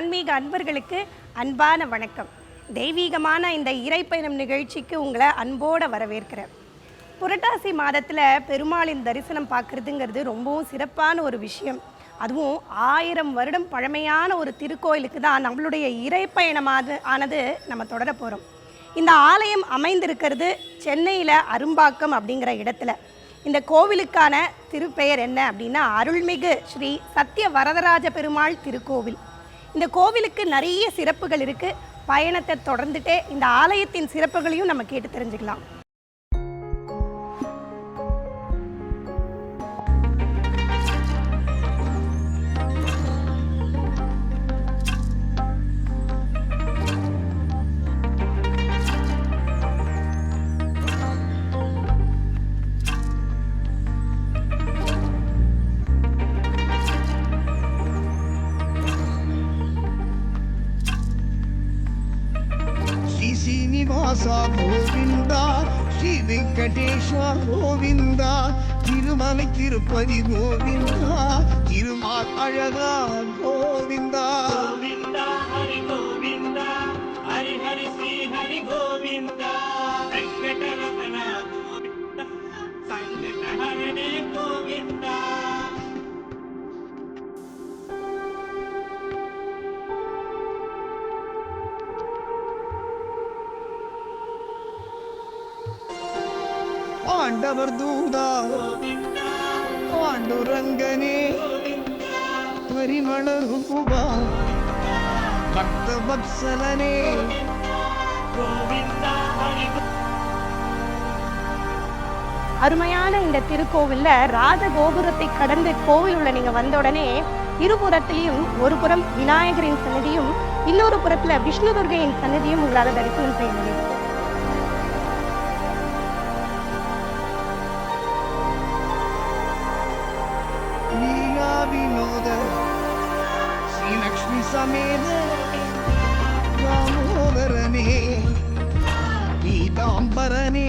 ஆன்மீக அன்பர்களுக்கு அன்பான வணக்கம். தெய்வீகமான இந்த இறைப்பயணம் நிகழ்ச்சிக்கு உங்களை அன்போடு வரவேற்கிறேன். புரட்டாசி மாதத்தில் பெருமாளின் தரிசனம் பார்க்குறதுங்கிறது ரொம்பவும் சிறப்பான ஒரு விஷயம். அதுவும் ஆயிரம் வருடம் பழமையான ஒரு திருக்கோயிலுக்கு தான் நம்மளுடைய இறைப்பயணமானது ஆனது நம்ம தொடர போகிறோம் இந்த ஆலயம் அமைந்திருக்கிறது சென்னையில் அரும்பாக்கம் அப்படிங்கிற இடத்துல. இந்த கோவிலுக்கான திருப்பெயர் என்ன அப்படின்னா அருள்மிகு ஸ்ரீ சத்திய வரதராஜ பெருமாள் திருக்கோவில். இந்த கோவிலுக்கு நிறைய சிறப்புகள் இருக்குது பயணத்தை தொடர்ந்துட்டே இந்த ஆலயத்தின் சிறப்புகளையும் நம்ம கேட்டு தெரிஞ்சுக்கலாம். கோஷா கோவிந்தா திருமலை திருப்பதி கோவிந்தா திருமால் அழகா கோவிந்தா. ஆண்டவர் தூதா. ஆண்டுரங்கனே பரிமளரும் பக்த பக்சலனே அருமையான இந்த திருக்கோவில்ல ராஜ கோபுரத்தை கடந்து கோவில் உள்ள நீங்க வந்த உடனே இருபுறத்திலையும் ஒரு புறம் விநாயகரின் சன்னதியும் இன்னொரு புறத்துல விஷ்ணு துர்கையின் சன்னதியும் உங்களால் தரிசனம் செய்ய முடியும் சமேத தாமோதரனே பீதாம்பரனே.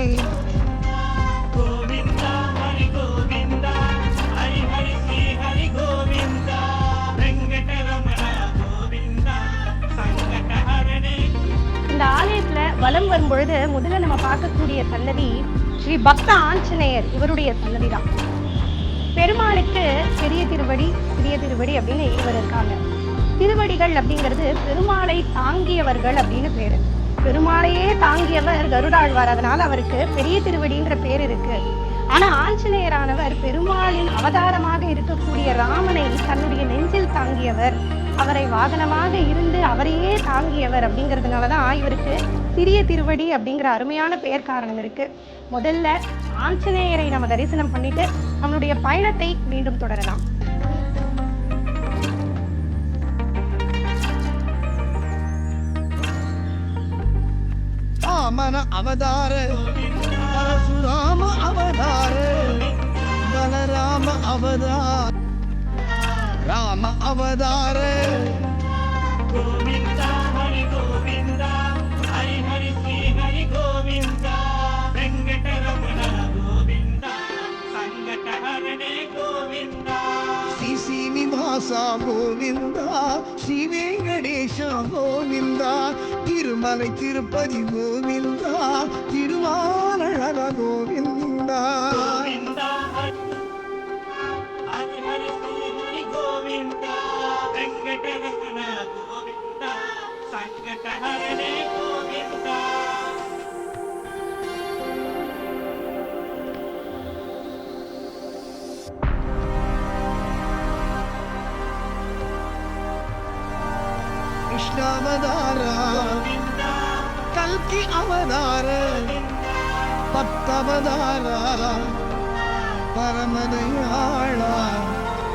இந்த ஆலயத்துல வலம் வரும்பொழுது முதல்ல நம்ம பார்க்கக்கூடிய சன்னதி ஸ்ரீ பக்த ஆஞ்சநேயர் இவருடைய சன்னதி தான் பெருமாளுக்கு பெரிய திருவடி சிறிய திருவடி அப்படின்னு இவர் இருக்காங்க. திருவடிகள் அப்படிங்கிறது பெருமாளை தாங்கியவர்கள் அப்படின்னு பேரு. பெருமாளையே தாங்கியவர் கருடாழ்வார். அதனால அவருக்கு பெரிய திருவடின்ற பேர் இருக்கு. ஆனா ஆஞ்சநேயரானவர் பெருமாளின் அவதாரமாக இருக்கக்கூடிய ராமனை தன்னுடைய நெஞ்சில் தாங்கியவர். அவரை வாகனமாக இருந்து அவரையே தாங்கியவர் அப்படிங்கிறதுனால தான் இவருக்கு சிறிய திருவடி அப்படிங்கிற அருமையான பெயர் காரணம் இருக்கு. முதல்ல ஆஞ்சநேயரை நம்ம தரிசனம் பண்ணிட்டு நம்மளுடைய பயணத்தை மீண்டும் தொடரலாம். வாமன அவதார. பரசுராம அவதார. பலராம அவதார. ராம அவதார. கோவிந்தா சாசா கோவிந்தா சிவே கணேசா கோவிந்தா திருமலை திருப்பதி கோவிந்தா திருவாரழக கோவிந்தா சங்கடஹரணே ராமதார கல்கி அவதார. பத்தவதார. பரமதையாளா.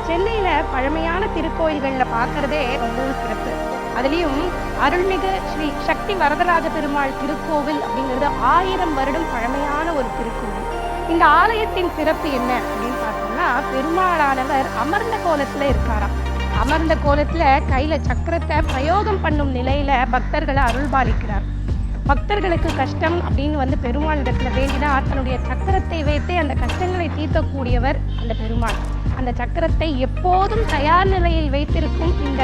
சென்னையில பழமையான திருக்கோயில்கள்ல பாக்குறதே ரொம்ப சிறப்பு. அதுலேயும் அருள்மிகு ஸ்ரீ சக்தி வரதராஜ பெருமாள் திருக்கோவில் அப்படிங்கிறது ஆயிரம் வருடம் பழமையான ஒரு திருக்கோவில். இந்த ஆலயத்தின் சிறப்பு என்ன அப்படின்னு பார்த்தோம்னா பெருமாளானவர் அமர்ந்த கோலத்துல இருக்காராம். அமர்ந்த கோலத்தில் கையில் சக்கரத்தை பிரயோகம் பண்ணும் நிலையில் பக்தர்களை அருள்பாலிக்கிறார். பக்தர்களுக்கு கஷ்டம் அப்படின்னு வந்து பெருமாள் இடத்துல வேண்டினா தன்னுடைய சக்கரத்தை வைத்தே அந்த கஷ்டங்களை தீர்க்கக்கூடியவர் அந்த பெருமாள். அந்த சக்கரத்தை எப்போதும் தயார் நிலையில் வைத்திருக்கும் இந்த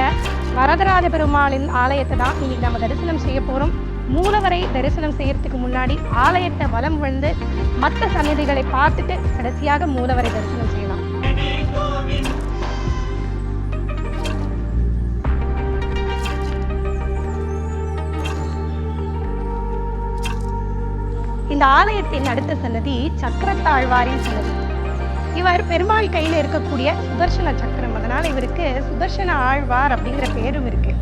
வரதராஜ பெருமாளின் ஆலயத்தை தான் இன்னைக்கு நம்ம தரிசனம் செய்ய போகிறோம் மூலவரை தரிசனம் செய்யறதுக்கு முன்னாடி ஆலயத்தை வலம் வந்து மற்ற சன்னதிகளை பார்த்துட்டு கடைசியாக மூலவரை தரிசனம் இந்த ஆலயத்தின் அடுத்த சன்னதி சக்கரத்தாழ்வாரின் சன்னதி. இவர் பெருமாள் கையில் இருக்கக்கூடிய சுதர்சன சக்கரம். அதனால் இவருக்கு சுதர்சன ஆழ்வார் அப்படிங்கிற பேரும் இருக்கு.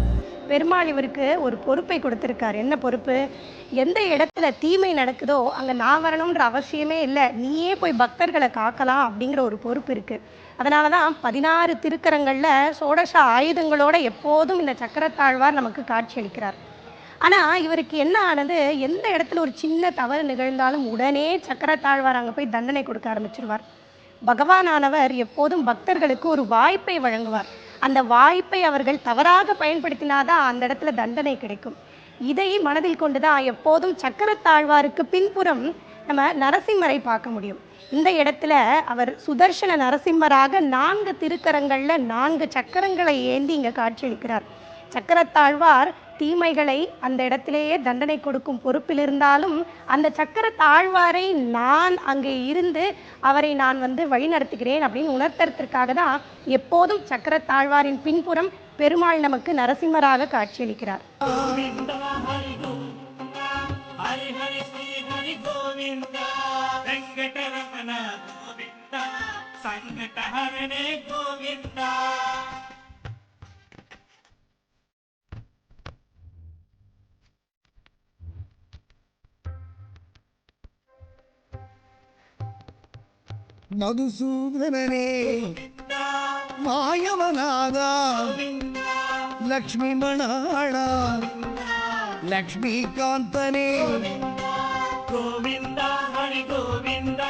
பெருமாள் இவருக்கு ஒரு பொறுப்பை கொடுத்துருக்கார். என்ன பொறுப்பு? எந்த இடத்துல தீமை நடக்குதோ அங்கே நான் வரணுன்ற அவசியமே இல்லை. நீயே போய் பக்தர்களை காக்கலாம் அப்படிங்கிற ஒரு பொறுப்பு இருக்குது அதனால தான் பதினாறு திருக்கரங்களில் சோடச ஆயுதங்களோட எப்போதும் இந்த சக்கரத்தாழ்வார் நமக்கு காட்சியளிக்கிறார் ஆனால் இவருக்கு என்ன ஆனது? எந்த இடத்துல ஒரு சின்ன தவறு நிகழ்ந்தாலும் உடனே சக்கரத்தாழ்வார் அங்கே போய் தண்டனை கொடுக்க ஆரம்பிச்சிருவார். பகவானானவர் எப்போதும் பக்தர்களுக்கு ஒரு வாய்ப்பை வழங்குவார். அந்த வாய்ப்பை அவர்கள் தவறாக பயன்படுத்தினாதான் அந்த இடத்துல தண்டனை கிடைக்கும். இதை மனதில் கொண்டு தான் எப்போதும் சக்கரத்தாழ்வாருக்கு பின்புறம் நம்ம நரசிம்மரை பார்க்க முடியும். இந்த இடத்துல அவர் சுதர்சன நரசிம்மராக நான்கு திருக்கரங்களில் நான்கு சக்கரங்களை ஏந்தி இங்கே காட்சியளிக்கிறார். சக்கரத்தாழ்வார் தீமைகளை அந்த இடத்திலேயே தண்டனை கொடுக்கும் பொறுப்பில் இருந்தாலும் அந்த சக்கர தாழ்வாரை நான் அங்கே இருந்து அவரை நான் வந்து வழிநடத்துகிறேன் அப்படின்னு உணர்த்துறதுக்காக தான் எப்போதும் சக்கர தாழ்வாரின் பின்புறம் பெருமாள் நமக்கு நரசிம்மராக காட்சியளிக்கிறார். சங்கடஹரனே கோவிந்தா. మధుసూదననే మాయవనాద లక్ష్మీమణాళ లక్ష్మీకాంతనే. గోవింద హరి గోవింద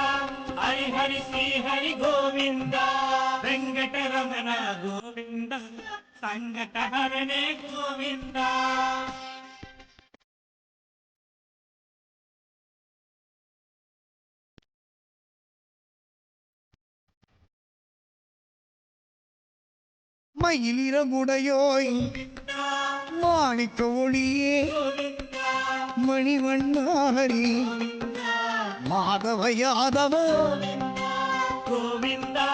హరి హరి శ్రీ హరి గోవింద వెంకటరమణ గోవింద సంగటహరణే గోవింద. மயிலிரமுடையோய் மாணிக்க ஒளியே. மணிவண்ணாரி. மாதவ யாதவ கோவிந்தா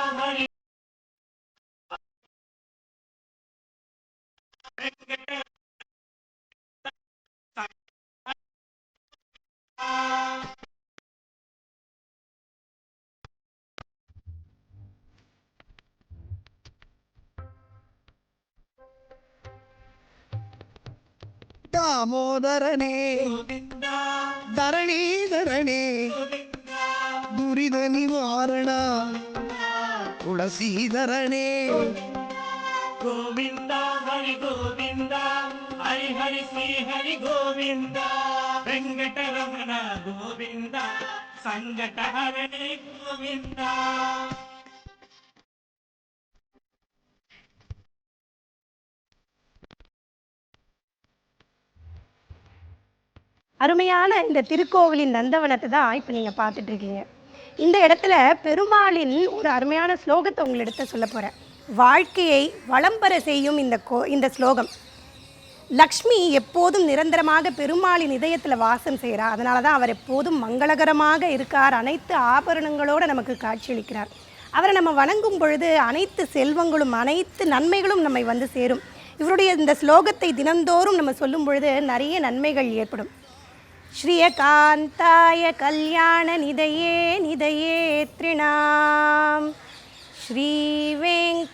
தாமோதரனே. தரணீதரனே துரித நிவாரண துளசீதரனே. கோவிந்தா ஹரி கோவிந்தா. ஹரி ஹரி ஸ்ரீ ஹரி கோவிந்தா. வெங்கடரமண கோவிந்தா. சங்கடஹரணே கோவிந்தா. அருமையான இந்த திருக்கோவிலின் நந்தவனத்தை தான் இப்போ நீங்கள் பார்த்துட்டு இருக்கீங்க. இந்த இடத்துல பெருமாளின் ஒரு அருமையான ஸ்லோகத்தை உங்களிடத்த சொல்ல போகிறேன் வாழ்க்கையை வளம்பர செய்யும் இந்த கோ இந்த ஸ்லோகம். லக்ஷ்மி எப்போதும் நிரந்தரமாக பெருமாளின் இதயத்தில் வாசம் செய்கிறார் அதனால தான் அவர் எப்போதும் மங்களகரமாக இருக்கார். அனைத்து ஆபரணங்களோடு நமக்கு காட்சியளிக்கிறார் அவரை நம்ம வணங்கும் பொழுது அனைத்து செல்வங்களும் அனைத்து நன்மைகளும் நம்மை வந்து சேரும். இவருடைய இந்த ஸ்லோகத்தை தினந்தோறும் நம்ம சொல்லும் பொழுது நிறைய நன்மைகள் ஏற்படும். श्रियकान्ताय कल्याणनिधये निधये त्रिणाम् श्रीवेङ्कटनिवासाय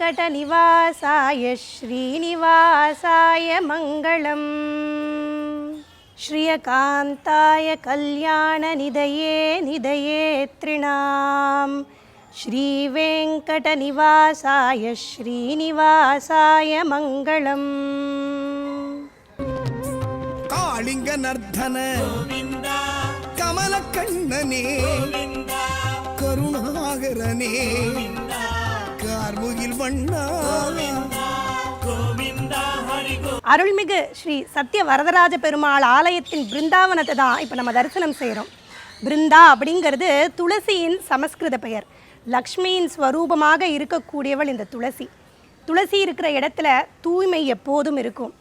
श्रीनिवासाय मङ्गलम् श्रियकान्ताय कल्याणनिधये निधये त्रिणाम् श्रीवेङ्कटनिवासाय श्रीनिवासाय मङ्गलम् தாளிங்க நர்த்தன கமல கண்ணனே கருணாகரனே. கார்முகில் அருள்மிகு ஸ்ரீ சத்ய வரதராஜ பெருமாள் ஆலயத்தின் பிருந்தாவனத்தை தான் இப்போ நம்ம தரிசனம் செய்கிறோம் பிருந்தா அப்படிங்கிறது துளசியின் சமஸ்கிருத பெயர். லக்ஷ்மியின் ஸ்வரூபமாக இருக்கக்கூடியவள் இந்த துளசி. துளசி இருக்கிற இடத்துல தூய்மை எப்போதும் இருக்கும்.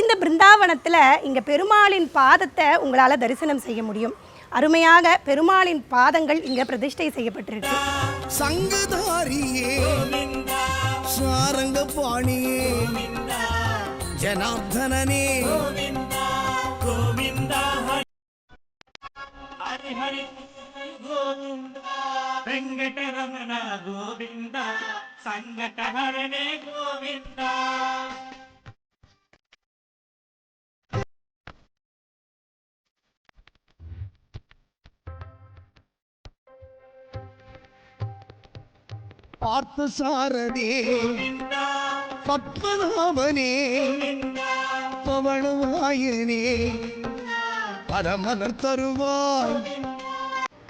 இந்த பிருந்தாவனத்தில் இங்கே பெருமாளின் பாதத்தை உங்களால் தரிசனம் செய்ய முடியும். அருமையாக பெருமாளின் பாதங்கள் இங்கே பிரதிஷ்டை செய்யப்பட்டிருக்கு. சங்கதாரியே சாரங்க பாணியே ஜனார்தனே வெங்கடரமண கோவிந்தா சங்கடஹரணே கோவிந்தா. பார்த்தசாரதே பத்மநாபனே பவனவாயனே பரமனர் தருவாய்.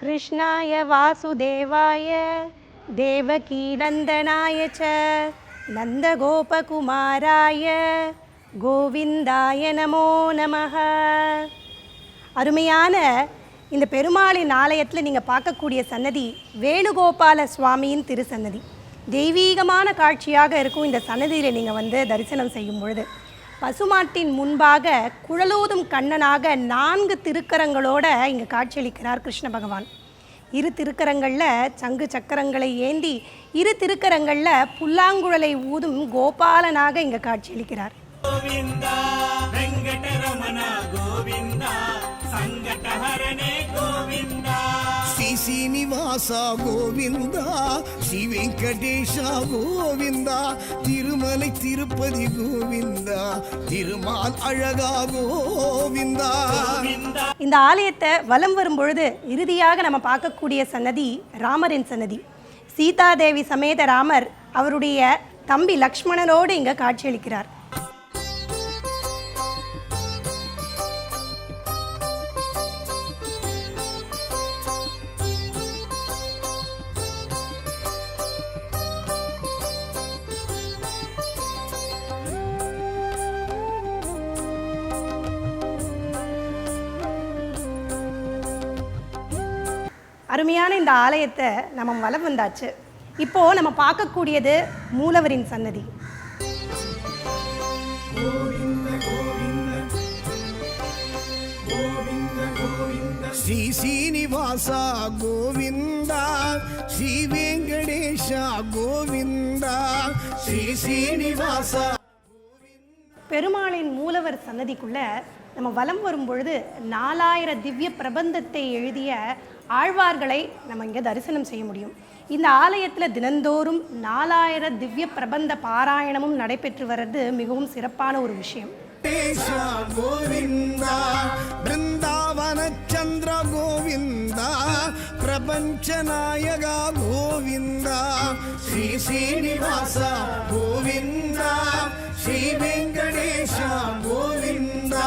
கிருஷ்ணாய வாசுதேவாய தேவகீநந்தனாய ச நந்தகோபகுமாராய கோவிந்தாய நமோ நம அருமையான இந்த பெருமாளின் ஆலயத்தில் நீங்கள் பார்க்கக்கூடிய சன்னதி வேணுகோபால சுவாமியின் திருசன்னதி. தெய்வீகமான காட்சியாக இருக்கும் இந்த சன்னதியில் நீங்கள் வந்து தரிசனம் செய்யும் பொழுது பசுமாட்டின் முன்பாக குழலூதும் கண்ணனாக நான்கு திருக்கரங்களோட இங்கே காட்சியளிக்கிறார் கிருஷ்ண பகவான். இரு திருக்கரங்களில் சங்கு சக்கரங்களை ஏந்தி இரு திருக்கரங்களில் புல்லாங்குழலை ஊதும் கோபாலனாக இங்கே காட்சியளிக்கிறார். ஸ்ரீனிவாச கோவிந்தா ஸ்ரீ வெங்கடேஷா கோவிந்தா திருமலை திருப்பதி கோவிந்தா திருமால் அழகா கோவிந்தா இந்த ஆலயத்தை வலம் வரும்பொழுது இறுதியாக நம்ம பார்க்கக்கூடிய சன்னதி ராமரின் சன்னதி. சீதாதேவி சமேத ராமர் அவருடைய தம்பி லக்ஷ்மணனோடு இங்க காட்சியளிக்கிறார். இந்த ஆலயத்தை நம்ம வலம் வந்தாச்சு. இப்போது நம்ம பார்க்கக்கூடியது மூலவரின் சன்னதி. ஸ்ரீ சீனிவாசா கோவிந்தா ஸ்ரீ வெங்கடேஷா கோவிந்தா ஸ்ரீ சீனிவாசா பெருமாளின் மூலவர் சன்னதிக்குள்ள நம்ம வலம் வரும் பொழுது நாலாயிர திவ்ய பிரபந்தத்தை எழுதிய ஆழ்வார்களை நம்ம இங்கே தரிசனம் செய்ய முடியும். இந்த ஆலயத்தில் தினந்தோறும் நாலாயிர திவ்ய பிரபந்த பாராயணமும் நடைபெற்று வர்றது மிகவும் சிறப்பான ஒரு விஷயம். சந்திர கோவிந்தா பிரபஞ்ச நாயகா கோவிந்தா ஸ்ரீ ஸ்ரீனிவாச கோவிந்தா ஸ்ரீ வெங்கடேஷா கோவிந்தா.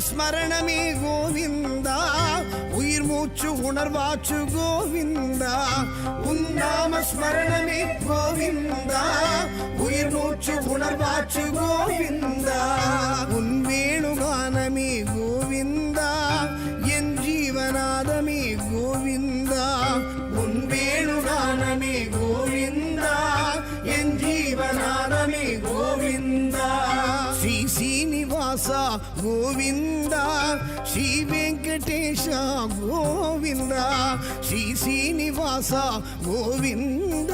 ஸ்மரணமே கோவிந்தா. உயிர் மூச்சு உணர்வாச்சு கோவிந்தா. உன்னாம ஸ்மரணமே கோவிந்தா. உயிர் மூச்சு உணர்வாச்சு கோவிந்தா. உன் గోవింద శ్రీ వెంకటేశ గోవింద శ్రీ శ్రీనివాస గోవింద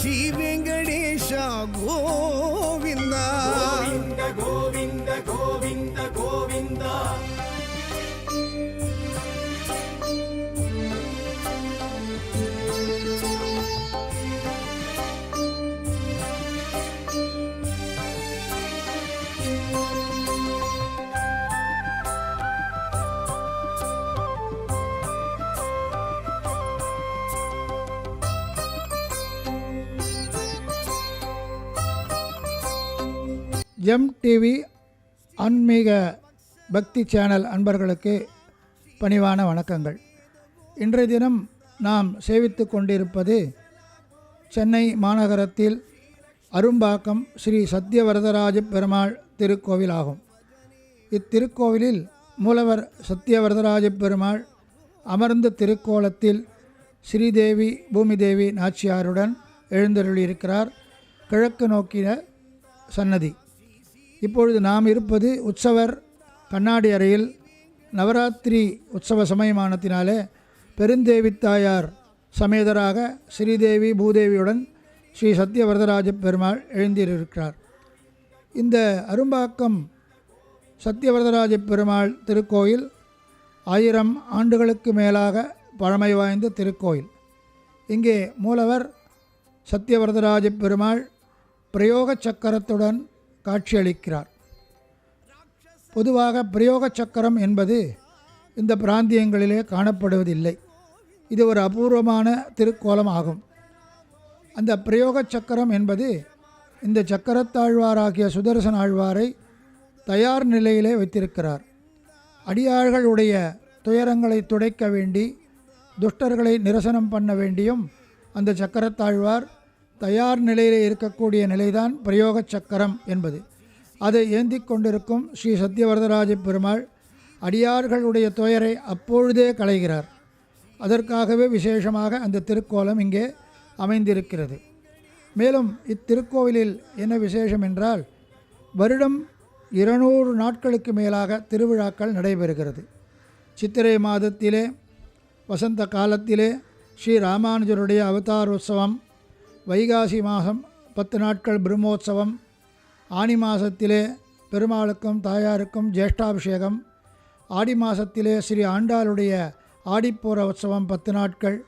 శ్రీ వెంకటేశ గోవింద. గోవింద గోవింద గోవింద గోవింద. ஜெம் டிவி ஆன்மீக பக்தி சேனல் அன்பர்களுக்கு பணிவான வணக்கங்கள். இன்றைய தினம் நாம் சேவித்து கொண்டிருப்பது சென்னை மாநகரத்தில் அரும்பாக்கம் ஸ்ரீ சத்யவரதராஜ பெருமாள் திருக்கோவில் ஆகும். இத்திருக்கோவிலில் மூலவர் சத்யவரதராஜ பெருமாள் அமர்ந்த திருக்கோலத்தில் ஸ்ரீதேவி பூமிதேவி நாச்சியாருடன் எழுந்தருளியிருக்கிறார். கிழக்கு நோக்கிய சன்னதி. இப்பொழுது நாம் இருப்பது உற்சவர் கண்ணாடி அறையில் நவராத்திரி உற்சவ சமயமானத்தினாலே பெருந்தேவி தாயார் சமேதராக ஸ்ரீதேவி பூதேவியுடன் ஸ்ரீ சத்யவரதராஜ பெருமாள் எழுந்திருக்கிறார். இந்த அரும்பாக்கம் சத்யவரதராஜ பெருமாள் திருக்கோயில் ஆயிரம் ஆண்டுகளுக்கு மேலாக பழமை வாய்ந்த திருக்கோயில். இங்கே மூலவர் சத்யவரதராஜ பெருமாள் பிரயோக சக்கரத்துடன் காட்சியளிக்கிறார். பொதுவாக பிரயோக சக்கரம் என்பது இந்த பிராந்தியங்களிலே காணப்படுவதில்லை. இது ஒரு அபூர்வமான திருக்கோலம் ஆகும். அந்த பிரயோக சக்கரம் என்பது இந்த சக்கரத்தாழ்வாராகிய சுதர்சன ஆழ்வாரை தயார் நிலையிலே வைத்திருக்கிறார். அடியார்களுடைய துயரங்களை துடைக்க வேண்டி துஷ்டர்களை நிரசனம் பண்ண வேண்டியும் அந்த சக்கரத்தாழ்வார் தயார் நிலையில் இருக்கக்கூடிய நிலைதான் பிரயோக சக்கரம் என்பது. அதை ஏந்தி கொண்டிருக்கும் ஸ்ரீ சத்யவரதராஜ பெருமாள் அடியார்களுடைய துயரை அப்பொழுதே களைகிறார். அதற்காகவே விசேஷமாக அந்த திருக்கோலம் இங்கே அமைந்திருக்கிறது. மேலும் இத்திருக்கோவிலில் என்ன விசேஷம் என்றால் வருடம் இருநூறு நாட்களுக்கு மேலாக திருவிழாக்கள் நடைபெறுகிறது. சித்திரை மாதத்திலே வசந்த காலத்திலே ஸ்ரீ ராமானுஜருடைய அவதார் உற்சவம் வைகாசி மாதம் பத்து நாட்கள் பிரம்மோற்சவம் ஆனி மாதத்திலே பெருமாளுக்கும் தாயாருக்கும் ஜேஷ்டாபிஷேகம். ஆடி மாதத்திலே ஸ்ரீ ஆண்டாளுடைய ஆடிப்பூர உற்சவம் பத்து நாட்கள்.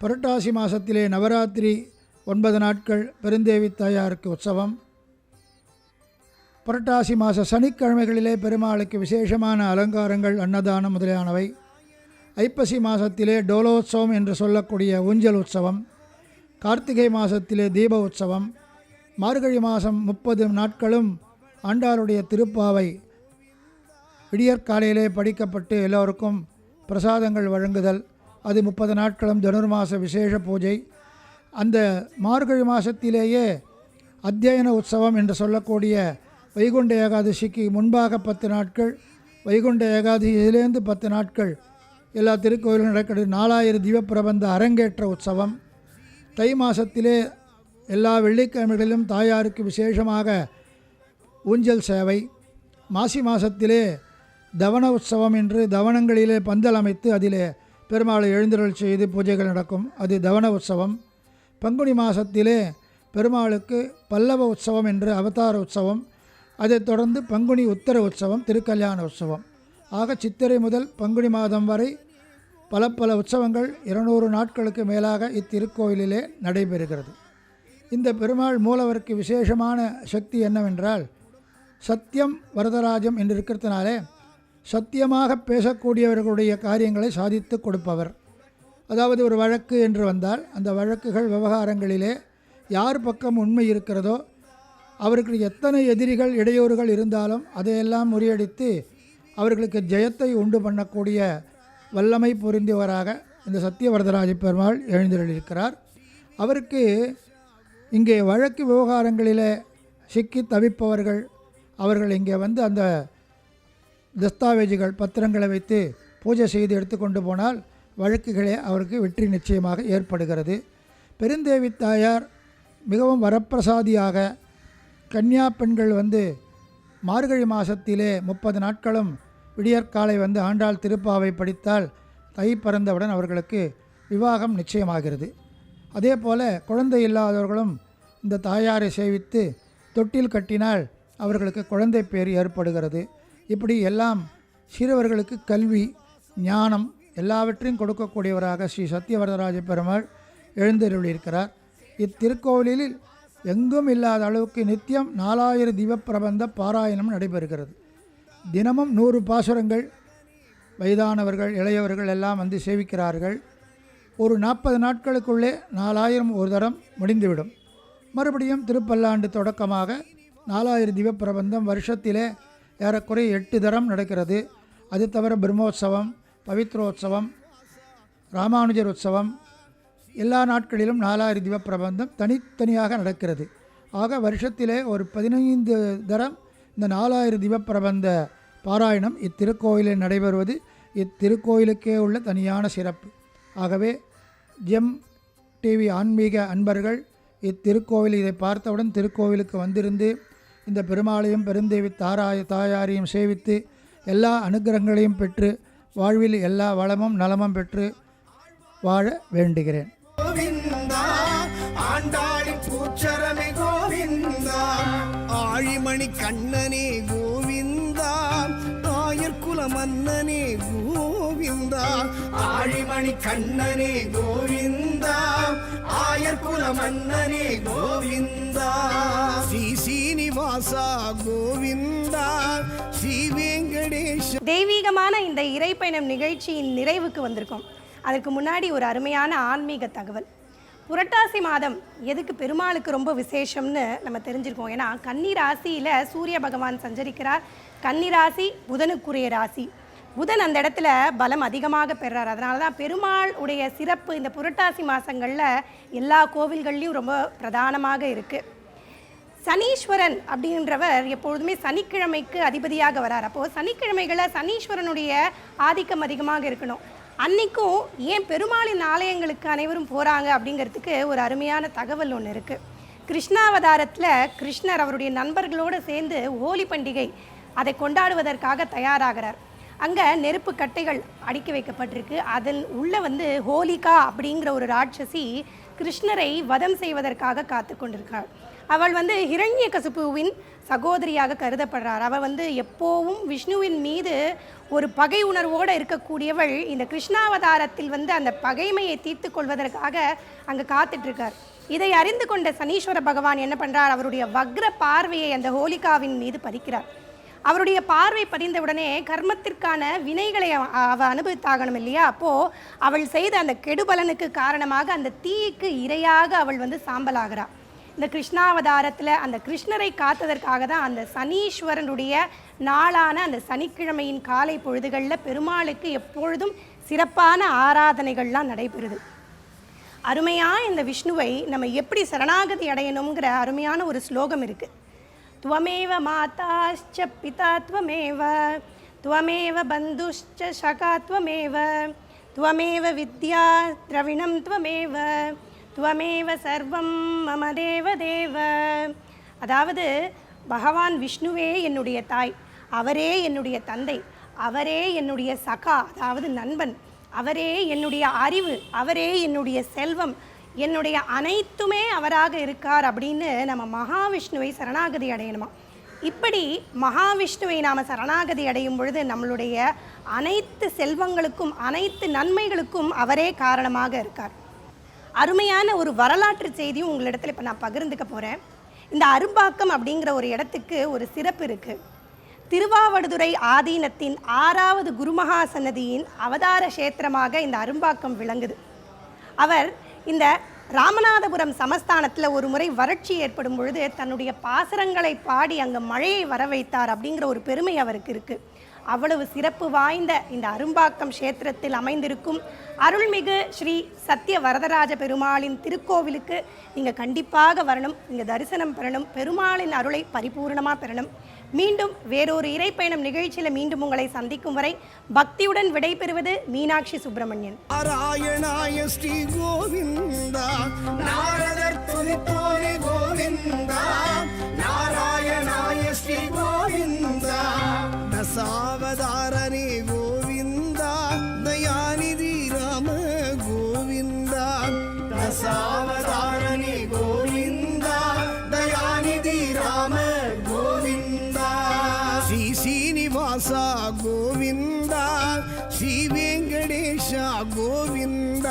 புரட்டாசி மாதத்திலே நவராத்திரி ஒன்பது நாட்கள் பெருந்தேவி தாயாருக்கு உற்சவம். புரட்டாசி மாத சனிக்கிழமைகளிலே பெருமாளுக்கு விசேஷமான அலங்காரங்கள் அன்னதானம் முதலியானவை. ஐப்பசி மாதத்திலே டோலோத்சவம் என்று சொல்லக்கூடிய ஊஞ்சல் உற்சவம். கார்த்திகை மாதத்திலே தீப உற்சவம் மார்கழி மாதம் முப்பது நாட்களும் ஆண்டாளுடைய திருப்பாவை விடியற்காலையிலே படிக்கப்பட்டு எல்லோருக்கும் பிரசாதங்கள் வழங்குதல். அது முப்பது நாட்களும் தனுர்மாச விசேஷ பூஜை. அந்த மார்கழி மாதத்திலேயே அத்தியன உற்சவம் என்று சொல்லக்கூடிய வைகுண்ட ஏகாதசிக்கு முன்பாக பத்து நாட்கள் வைகுண்ட ஏகாதசியிலேருந்து பத்து நாட்கள். எல்லா திருக்கோயிலும் நடக்கிறது. நாலாயிரம் தீபப்பிரபந்த அரங்கேற்ற உற்சவம். தை மாதத்திலே எல்லா வெள்ளிக்கிழமைகளிலும் தாயாருக்கு விசேஷமாக ஊஞ்சல் சேவை. மாசி மாதத்திலே தவன உற்சவம் என்று தவனங்களிலே பந்தல் அமைத்து அதிலே பெருமாளை எழுந்தருள் செய்து பூஜைகள் நடக்கும். அது தவன உற்சவம். பங்குனி மாதத்திலே பெருமாளுக்கு பல்லவ உற்சவம் என்று அவதார உற்சவம். அதைத் தொடர்ந்து பங்குனி உத்தர உற்சவம் திருக்கல்யாண உற்சவம். ஆக சித்திரை முதல் பங்குனி மாதம் வரை பல பல உற்சவங்கள் இருநூறு நாட்களுக்கு மேலாக இத்திருக்கோயிலிலே நடைபெறுகிறது. இந்த பெருமாள் மூலவருக்கு விசேஷமான சக்தி என்னவென்றால் சத்தியம் வரதராஜம் என்று இருக்கிறதுனாலே சத்தியமாக பேசக்கூடியவர்களுடைய காரியங்களை சாதித்து கொடுப்பவர். அதாவது ஒரு வழக்கு என்று வந்தால் அந்த வழக்குகள் விவகாரங்களிலே யார் பக்கம் உண்மை இருக்கிறதோ அவருக்கு எத்தனை எதிரிகள் இடையூறுகள் இருந்தாலும் அதையெல்லாம் முறியடித்து அவர்களுக்கு ஜெயத்தை உண்டு பண்ணக்கூடிய வல்லமை பொருந்தியவராக இந்த சத்தியவரதராஜ பெருமாள் எழுந்திருக்கிறார் அவருக்கு இங்கே வழக்கு விவகாரங்களிலே சிக்கி தவிப்பவர்கள் அவர்கள் இங்கே வந்து அந்த தஸ்தாவேஜுகள் பத்திரங்களை வைத்து பூஜை செய்து எடுத்துக்கொண்டு போனால் வழக்குகளே அவருக்கு வெற்றி நிச்சயமாக ஏற்படுகிறது. பெருந்தேவி தாயார் மிகவும் வரப்பிரசாதியாக கன்னியா பெண்கள் வந்து மார்கழி மாதத்திலே முப்பது நாட்களும் விடியற்காலை வந்து ஆண்டாள் திருப்பாவை படித்தால் தை பறந்தவுடன் அவர்களுக்கு விவாகம் நிச்சயமாகிறது. அதே போல் குழந்தை இல்லாதவர்களும் இந்த தாயாரை சேவித்து தொட்டில் கட்டினால் அவர்களுக்கு குழந்தை பேர் ஏற்படுகிறது. இப்படி எல்லாம் சிறுவர்களுக்கு கல்வி ஞானம் எல்லாவற்றையும் கொடுக்கக்கூடியவராக ஸ்ரீ சத்யவரதராஜ பெருமாள் எழுந்தருளியிருக்கிறார். இத்திருக்கோவிலில் எங்கும் இல்லாத அளவுக்கு நித்தியம் நாலாயிரம் தீபப்பிரபந்த பாராயணம் நடைபெறுகிறது. தினமும் நூறு பாசுரங்கள் வயதானவர்கள் இளையவர்கள் எல்லாம் வந்து சேவிக்கிறார்கள். ஒரு நாற்பது நாட்களுக்குள்ளே நாலாயிரம் ஒரு தரம் முடிந்துவிடும். மறுபடியும் திருப்பல்லாண்டு தொடக்கமாக நாலாயிரம் திவ்ய பிரபந்தம் வருஷத்திலே ஏறக்குறைய எட்டு தரம் நடக்கிறது. அது தவிர பிரம்மோற்சவம் பவித்ரோற்சவம் ராமானுஜர் உற்சவம் எல்லா நாட்களிலும் நாலாயிரம் திவ பிரபந்தம் தனித்தனியாக நடக்கிறது. ஆக வருஷத்திலே ஒரு பதினைந்து தரம் இந்த நாலாயிரம் திவ பிரபந்த பாராயணம் இத்திருக்கோயிலில் நடைபெறுவது இத்திருக்கோயிலுக்கே உள்ள தனியான சிறப்பு. ஆகவே ஜெம் டிவி ஆன்மீக அன்பர்கள் இத்திருக்கோவில் இதை பார்த்தவுடன் திருக்கோவிலுக்கு வந்திருந்து இந்த பெருமாளையும் பெருந்தேவி தாராய தாயாரையும் சேவித்து எல்லா அனுகிரகங்களையும் பெற்று வாழ்வில் எல்லா வளமும் நலமும் பெற்று வாழ வேண்டுகிறேன். கோவிந்தா ஆழிமணி கண்ணனே கோவிந்தா. குல மன்னனே கோவிந்தா ஆழிமணி கண்ணனே கோவிந்தா ஆயர் குல மன்னனே கோவிந்தா ஸ்ரீ சீனிவாசா கோவிந்தா ஸ்ரீ வெங்கடேஷ் தெய்வீகமான இந்த இறைப்பயணம் நிகழ்ச்சியின் நிறைவுக்கு வந்திருக்கோம். அதற்கு முன்னாடி ஒரு அருமையான ஆன்மீக தகவல். புரட்டாசி மாதம் எதுக்கு பெருமாளுக்கு ரொம்ப விசேஷம்னு நம்ம தெரிஞ்சிருக்கோம். ஏன்னா கன்னி ராசியில் சூரிய பகவான் சஞ்சரிக்கிறார். கன்னி ராசி புதனுக்குரிய ராசி. புதன் அந்த இடத்துல பலம் அதிகமாக பெறார். அதனால தான் பெருமாள் உடைய சிறப்பு இந்த புரட்டாசி மாதங்களில் எல்லா கோவில்கள்லையும் ரொம்ப பிரதானமாக இருக்குது சனீஸ்வரன் அப்படின்றவர் எப்பொழுதுமே சனிக்கிழமைக்கு அதிபதியாக வரார். அப்போது சனிக்கிழமைகளை சனீஸ்வரனுடைய ஆதிக்கம் அதிகமாக இருக்கணும். அன்றைக்கும் ஏன் பெருமாளின் ஆலயங்களுக்கு அனைவரும் போகிறாங்க அப்படிங்கிறதுக்கு ஒரு அருமையான தகவல் ஒன்று இருக்குது கிருஷ்ணாவதாரத்தில் கிருஷ்ணர் அவருடைய நண்பர்களோடு சேர்ந்து ஹோலி பண்டிகை அதை கொண்டாடுவதற்காக தயாராகிறார். அங்கே நெருப்பு கட்டைகள் அடுக்கி வைக்கப்பட்டிருக்கு. அதன் உள்ள வந்து ஹோலிகா அப்படிங்கிற ஒரு ராட்சசி கிருஷ்ணரை வதம் செய்வதற்காக காத்து கொண்டிருக்காள். அவள் வந்து ஹிரண்ய கசுப்புவின் சகோதரியாக கருதப்படுறார். அவள் வந்து எப்போவும் விஷ்ணுவின் மீது ஒரு பகை உணர்வோடு இருக்கக்கூடியவள். இந்த கிருஷ்ணாவதாரத்தில் வந்து அந்த பகைமையை தீர்த்து கொள்வதற்காக அங்கே காத்துட்ருக்கார். இதை அறிந்து கொண்ட சனீஸ்வர பகவான் என்ன பண்ணுறார் அவருடைய வக்ர பார்வையை அந்த ஹோலிகாவின் மீது பதிக்கிறார். அவருடைய பார்வை பதிந்தவுடனே கர்மத்திற்கான வினைகளை அவ அனுபவித்தாகணும் இல்லையா? அப்போது அவள் செய்த அந்த கெடுபலனுக்கு காரணமாக அந்த தீக்கு இரையாக அவள் வந்து சாம்பலாகிறாள் இந்த கிருஷ்ணாவதாரத்தில் அந்த கிருஷ்ணரை காத்ததற்காக தான் அந்த சனீஸ்வரனுடைய நாளான அந்த சனிக்கிழமையின் காலை பொழுதுகளில் பெருமாளுக்கு எப்பொழுதும் சிறப்பான ஆராதனைகள்லாம் நடைபெறுது. அருமையாக இந்த விஷ்ணுவை நம்ம எப்படி சரணாகதி அடையணுங்கிற அருமையான ஒரு ஸ்லோகம் இருக்குது त्वमेव माताश्च पिता त्वमेव त्वमेव बन्धुश्च शका त्वमेव त्वमेव विद्या द्रविणं त्वमेव துவமேவ சர்வம் மம தேவ தேவ அதாவது பகவான் விஷ்ணுவே என்னுடைய தாய் அவரே என்னுடைய தந்தை அவரே என்னுடைய சகா அதாவது நண்பன் அவரே என்னுடைய அறிவு அவரே என்னுடைய செல்வம் என்னுடைய அனைத்துமே அவராக இருக்கார் அப்படின்னு நம்ம மகாவிஷ்ணுவை சரணாகதி அடையணுமா? இப்படி மகாவிஷ்ணுவை நாம் சரணாகதி அடையும் பொழுது நம்மளுடைய அனைத்து செல்வங்களுக்கும் அனைத்து நன்மைகளுக்கும் அவரே காரணமாக இருக்கார். அருமையான ஒரு வரலாற்று செய்தியும் உங்களிடத்தில் இப்போ நான் பகிர்ந்துக்க போகிறேன் இந்த அரும்பாக்கம் அப்படிங்கிற ஒரு இடத்துக்கு ஒரு சிறப்பு இருக்குது திருவாவடுதுறை ஆதீனத்தின் ஆறாவது குருமகா சன்னதியின் அவதார கஷேத்திரமாக இந்த அரும்பாக்கம் விளங்குது. அவர் இந்த ராமநாதபுரம் சமஸ்தானத்தில் ஒரு முறை வறட்சி ஏற்படும் பொழுது தன்னுடைய பாசரங்களை பாடி அங்கே மழையை வர வைத்தார் அப்படிங்கிற ஒரு பெருமை அவருக்கு இருக்குது அவ்வளவு சிறப்பு வாய்ந்த இந்த அரும்பாக்கம் கஷேத்திரத்தில் அமைந்திருக்கும் அருள்மிகு ஸ்ரீ சத்திய வரதராஜ பெருமாளின் திருக்கோவிலுக்கு நீங்கள் கண்டிப்பாக வரணும். நீங்கள் தரிசனம் பெறணும். பெருமாளின் அருளை பரிபூர்ணமாக பெறணும். மீண்டும் வேறொரு இறைப்பயணம் நிகழ்ச்சியில் மீண்டும் உங்களை சந்திக்கும் வரை பக்தியுடன் விடைபெறுவது மீனாட்சி சுப்பிரமணியன். நாராயணாய ஸ்ரீ கோவிந்தா நாரதர் கோவிந்தா நாராயணாய ஸ்ரீ கோவிந்தா. సావధారని గోవింద దయానిధి రామ గోవింద. సావధారని గోవింద దయానిధి రామ గోవింద. శ్రీ శ్రీనివాస గోవింద శ్రీ వెంకటేశ గోవింద.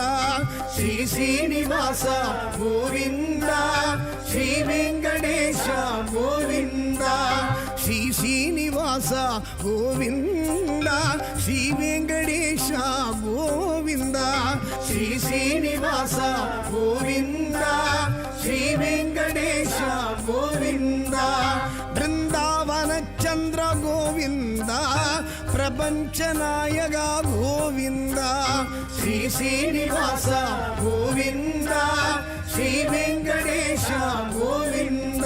శ్రీ శ్రీనివాస గోవింద శ్రీ వెంకటేశ గోవింద. శ్రీ శ్రీని శ్రీనివాస గోవింద శ్రీ వెంకటేశ గోవింద శ్రీ శ్రీనివాస గోవింద శ్రీ వెంకటేశ గోవింద బృందావన చంద్ర గోవింద ప్రపంచనాయక గోవింద శ్రీ శ్రీనివాస గోవింద శ్రీ వెంకటేశ గోవింద